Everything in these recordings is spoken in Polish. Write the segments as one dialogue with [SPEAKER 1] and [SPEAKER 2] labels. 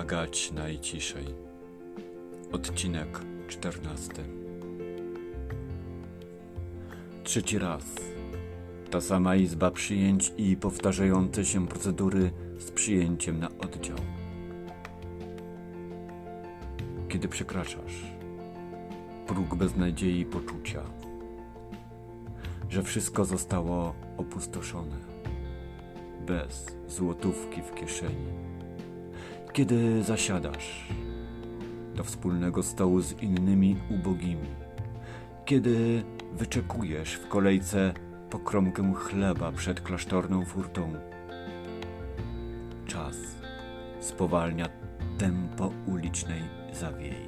[SPEAKER 1] Pomagać najciszej. Odcinek 14. Trzeci raz. Ta sama izba przyjęć i powtarzające się procedury z przyjęciem na oddział. Kiedy przekraczasz próg beznadziei poczucia, że wszystko zostało opustoszone, bez złotówki w kieszeni kiedy zasiadasz do wspólnego stołu z innymi ubogimi, kiedy wyczekujesz w kolejce pokromkę chleba przed klasztorną furtą. Czas spowalnia tempo ulicznej zawiei.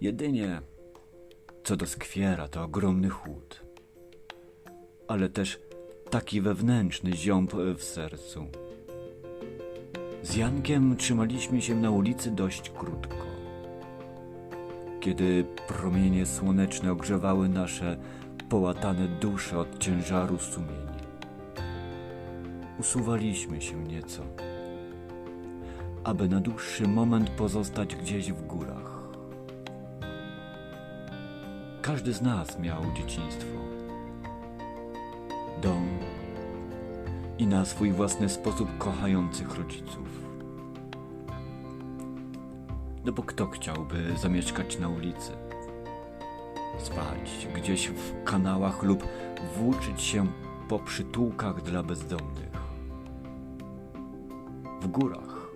[SPEAKER 1] Jedynie co doskwiera to ogromny chłód, ale też taki wewnętrzny ziąb w sercu z Jankiem trzymaliśmy się na ulicy dość krótko. Kiedy promienie słoneczne ogrzewały nasze połatane dusze od ciężaru sumień, usuwaliśmy się nieco, aby na dłuższy moment pozostać gdzieś w górach. Każdy z nas miał dzieciństwo, dom i na swój własny sposób kochających rodziców. No bo kto chciałby zamieszkać na ulicy? Spać gdzieś w kanałach lub włóczyć się po przytułkach dla bezdomnych. W górach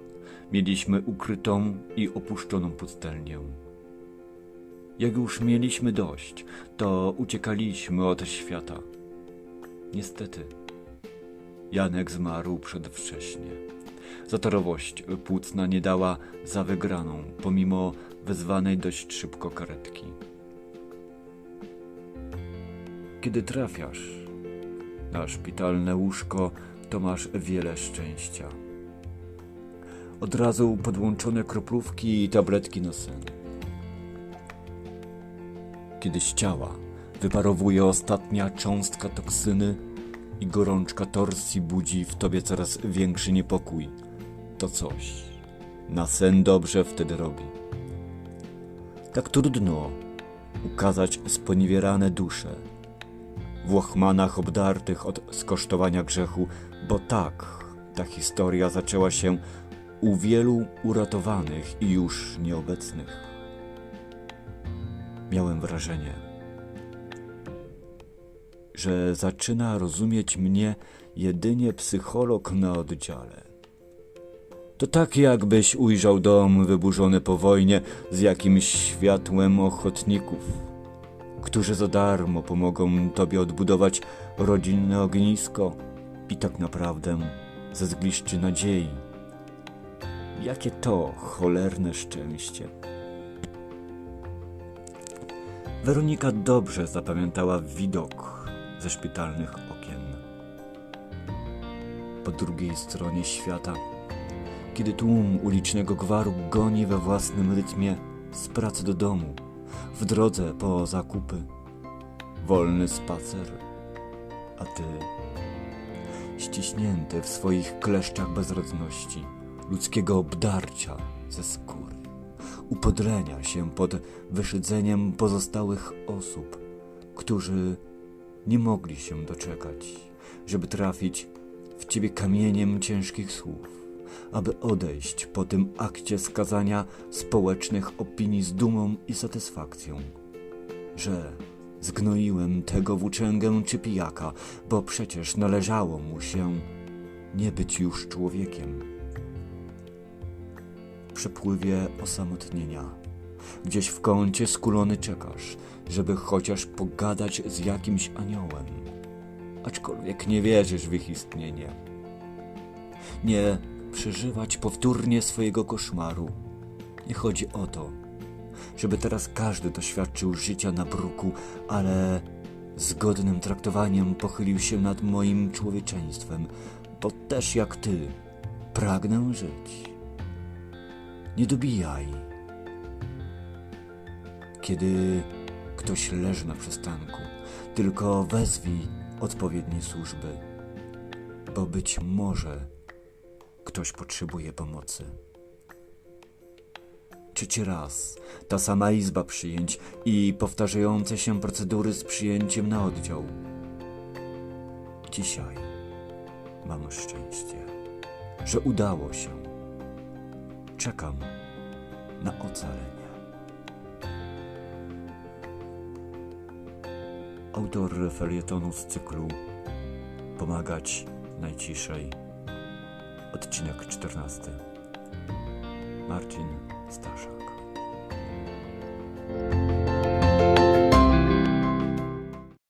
[SPEAKER 1] mieliśmy ukrytą i opuszczoną pustelnię. Jak już mieliśmy dość, to uciekaliśmy od świata. Niestety, Janek zmarł przedwcześnie. Zatorowość płucna nie dała za wygraną, pomimo wezwanej dość szybko karetki. Kiedy trafiasz na szpitalne łóżko, to masz wiele szczęścia. Od razu podłączone kroplówki i tabletki na sen. Kiedy z ciała wyparowuje ostatnia cząstka toksyny, i gorączka torsji budzi w tobie coraz większy niepokój. To coś. Na sen dobrze wtedy robi. Tak trudno ukazać sponiewierane dusze w łachmanach obdartych od skosztowania grzechu, bo tak ta historia zaczęła się u wielu uratowanych i już nieobecnych. Miałem wrażenie, że zaczyna rozumieć mnie jedynie psycholog na oddziale. To tak jakbyś ujrzał dom wyburzony po wojnie z jakimś światłem ochotników, którzy za darmo pomogą tobie odbudować rodzinne ognisko i tak naprawdę ze zgliszczy nadziei. Jakie to cholerne szczęście. Weronika dobrze zapamiętała widok ze szpitalnych okien. Po drugiej stronie świata, kiedy tłum ulicznego gwaru goni we własnym rytmie z pracy do domu, w drodze po zakupy, wolny spacer, a ty ściśnięty w swoich kleszczach bezrodności, ludzkiego obdarcia ze skóry, upodlenia się pod wyszydzeniem pozostałych osób, którzy nie mogli się doczekać, żeby trafić w ciebie kamieniem ciężkich słów, aby odejść po tym akcie skazania społecznych opinii z dumą i satysfakcją, że zgnoiłem tego włóczęgę czy pijaka, bo przecież należało mu się nie być już człowiekiem. W przepływie osamotnienia, gdzieś w kącie skulony czekasz, żeby chociaż pogadać z jakimś aniołem, aczkolwiek nie wierzysz w ich istnienie. Nie przeżywać powtórnie swojego koszmaru. Nie chodzi o to, żeby teraz każdy doświadczył życia na bruku, ale z godnym traktowaniem pochylił się nad moim człowieczeństwem, bo też jak ty pragnę żyć. Nie dobijaj. Kiedy ktoś leży na przystanku, tylko wezwij odpowiednie służby, bo być może ktoś potrzebuje pomocy. Trzeci raz ta sama izba przyjęć i powtarzające się procedury z przyjęciem na oddział. Dzisiaj mam szczęście, że udało się. Czekam na ocalenie. Autor felietonu z cyklu Pomagać najciszej. Odcinek 14. Marcin Staszak.